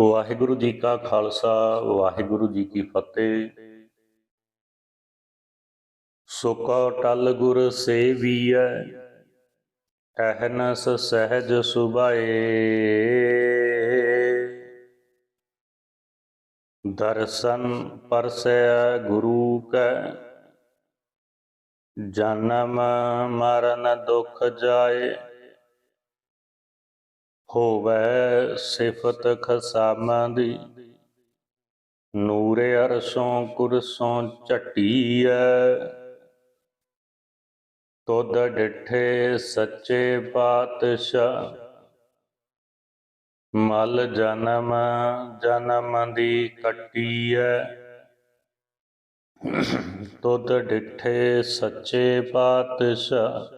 ਵਾਹਿਗੁਰੂ ਜੀ ਕਾ ਖਾਲਸਾ, ਵਾਹਿਗੁਰੂ ਜੀ ਕੀ ਫਤਿਹ। ਸੁਕਾ ਟਲ ਗੁਰ ਸੇਵੀਐ ਅਹਨਸ ਸਹਿਜ ਸੁਭਾਏ। ਦਰਸ਼ਨ ਪਰਸੈ ਗੁਰੂ ਕੈ, ਜਨਮ ਮਰਨ ਦੁਖ ਜਾਏ। ਹੋਵੇ ਸਿਫਤ ਖਸਾਮਾਂ ਦੀ। ਨੂਰੇ ਅਰਸ਼ੋਂ ਕੁਰਸੋਂ ਝਟੀਐ। ਤੁਧ ਡਿਠੇ ਸੱਚੇ ਪਾਤਸ਼ਾਹ। ਮਲ ਜਨਮ ਜਨਮ ਦੀ ਕੱਟੀਐ। ਤੁਧ ਡਿਠੇ ਸੱਚੇ ਪਾਤਸ਼ਾਹ।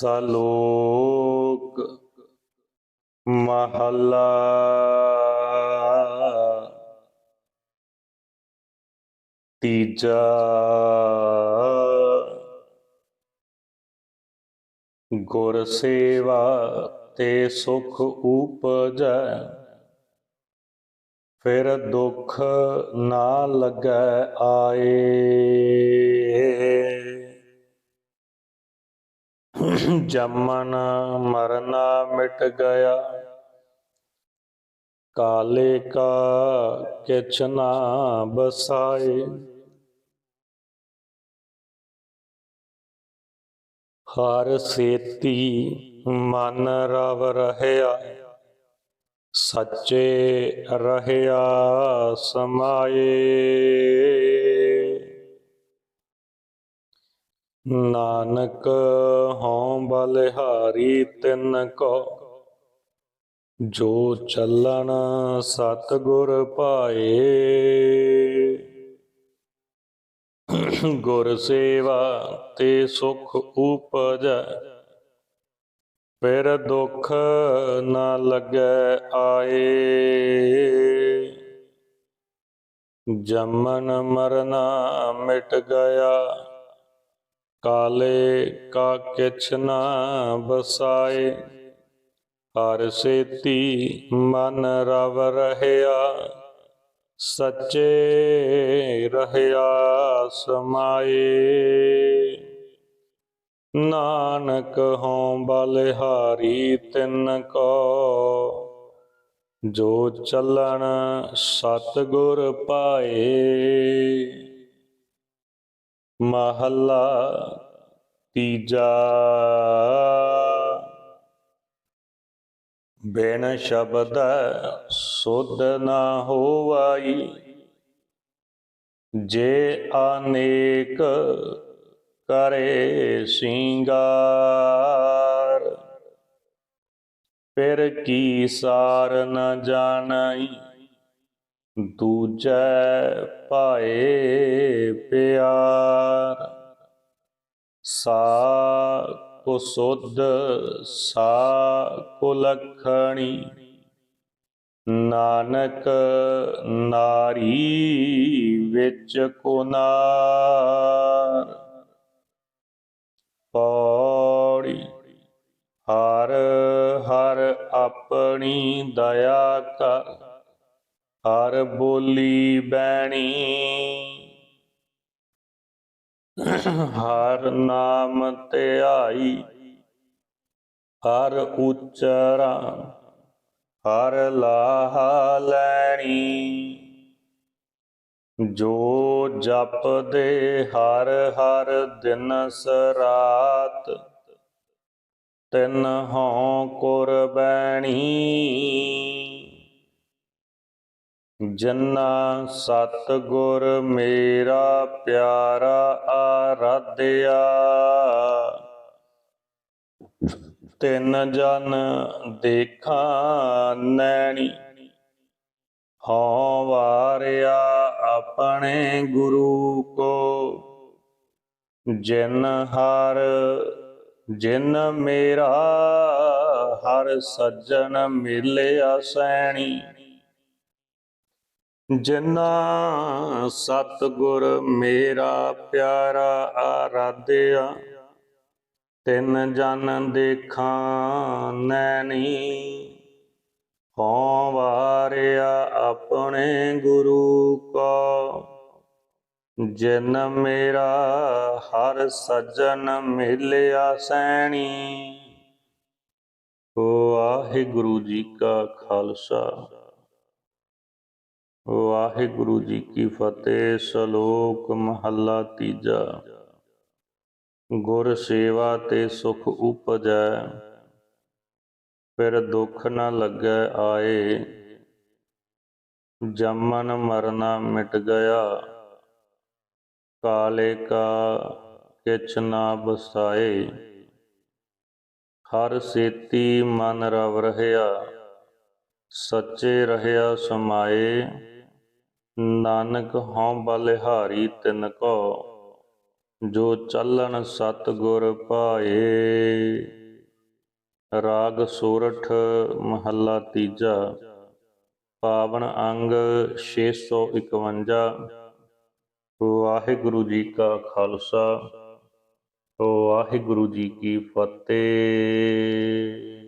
ਸਲੋਕ ਮਹੱਲਾ ਤੀਜਾ ਗੁਰ ਸੇਵਾ ਤੇ ਸੁਖ ਉਪਜੈ ਫਿਰ ਦੁੱਖ ਨਾ ਲੱਗੈ ਆਏ। ਜਮਨ ਮਰਨਾ ਮਿਟ ਗਿਆ। ਕਾਲੇ ਕਾ ਕਿਛ ਨਾ ਬਸਾਏ। ਹਰ ਸੇਤੀ ਮਨ ਰਵ ਰਹਿਆ। ਸੱਚੇ ਰਹਿਆ ਸਮਾਏ। ਨਾਨਕ ਹਉ ਬਲਿਹਾਰੀ ਤਿਨ ਕੋ। ਜੋ ਚੱਲਣ ਸਤਿਗੁਰ ਪਾਏ ਗੁਰ ਸੇਵਾ ਤੇ ਸੁਖ ਉਪਜੈ। ਫਿਰ ਦੁਖ ਨਾ ਲੱਗੈ ਆਏ। ਜਮਨ ਮਰਨਾ ਮਿਟ ਗਿਆ। ਕਾਲੇ ਕਾ ਕਿਛ ਨਾ ਬਸਾਏ ਹਰ ਸੇਤੀ ਮਨ ਰਵ ਰਹਿਆ, ਸੱਚੇ ਰਹਿਆ ਸਮਾਏ। ਨਾਨਕ ਹਉ ਬਲਿਹਾਰੀ ਤਿਨ ਕੋ, ਜੋ ਚੱਲਣ ਸਤਿਗੁਰ ਪਾਏ। ਮਹੱਲਾ ਤੀਜਾ। ਬਿਨ ਸ਼ਬਦ ਸੁਧ ਨਾ ਹੋਵਾਈ, ਜੇ ਅਨੇਕ ਕਰੇ ਸਿੰਗਾਰ, ਫਿਰ ਕੀ ਸਾਰ ਨ ਜਾਣਈ? ਦੂਜੈ ਪਾਏ ਪਿਆਰ, ਸਾ ਕੋ ਸੁਧ, ਸਾ ਕੋ ਲਖਣੀ, ਨਾਨਕ ਨਾਰੀ ਵਿੱਚ ਕੋ ਨਾਰ। ਪੌੜੀ ਹਰ ਹਰ ਆਪਣੀ ਦਇਆ ਕਰ ਹਰ ਬੋਲੀ ਬੈਣੀ। ਹਰ ਨਾਮ ਧਿਆਈ ਹਰ ਉਚਰਾ, ਹਰ ਲਾਹ ਲੈਣੀ। ਜੋ ਜਪਦੇ ਹਰ ਹਰ ਦਿਨ ਸਰਾਤ, ਤਿਨ ਹਉ ਕੁਰਬੈਣੀ ਜਨਾ ਸਤਗੁਰ ਮੇਰਾ ਪਿਆਰਾ ਆਰਾਧਿਆ। ਤਿੰਨ ਜਨ ਦੇਖਾਂ ਨੈਣੀ, ਹਉ ਵਾਰਿਆ ਆਪਣੇ ਗੁਰੂ ਕੋ। ਜਿਨ ਹਰ, ਜਿਨ ਮੇਰਾ, ਹਰ ਸੱਜਣ ਮਿਲਿਆ ਸੈਣੀ। ਜਿਨਾ ਸਤਿਗੁਰ ਮੇਰਾ ਪਿਆਰਾ ਆਰਾਧਿਆ, ਤਿੰਨ ਜਨ ਦੇਖਾਂ ਨੈਣੀ। ਹਉ ਵਾਰਿਆ ਆਪਣੇ ਗੁਰੂ ਕੋ, ਜਿਨ ਮੇਰਾ ਹਰ ਸੱਜਣ ਮਿਲਿਆ ਸੈਣੀ। ਵਾਹਿਗੁਰੂ ਜੀ ਕਾ ਖਾਲਸਾ। ਵਾਹਿਗੁਰੂ ਜੀ ਕੀ ਫਤਿਹ, ਸ਼ਲੋਕ ਮਹੱਲਾ ਤੀਜਾ। ਗੁਰ ਸੇਵਾ ਤੇ ਸੁਖ ਉਪਜੈ, ਫਿਰ ਦੁੱਖ ਨਾ ਲੱਗੈ ਆਏ। ਜਮਨ ਮਰਨਾ ਮਿਟ ਗਿਆ, ਕਾਲੇ ਕਾ ਕਿਛ ਨਾ ਬਸਾਏ ਹਰ ਸੇਤੀ ਮਨ ਰਵ ਰਹਿਆ, ਸੱਚੇ ਰਹਿਆ ਸਮਾਏ। ਨਾਨਕ ਹਉ ਬਲਿਹਾਰੀ ਤਿਨ ਕੋ, ਜੋ ਚੱਲਣ ਸਤਿਗੁਰ ਪਾਏ ਰਾਗ ਸੋਰਠ ਮਹੱਲਾ ਤੀਜਾ, ਪਾਵਨ ਅੰਗ 651 ਵਾਹਿਗੁਰੂ ਜੀ ਕਾ ਖਾਲਸਾ, ਵਾਹਿਗੁਰੂ ਜੀ ਕੀ ਫਤਿਹ।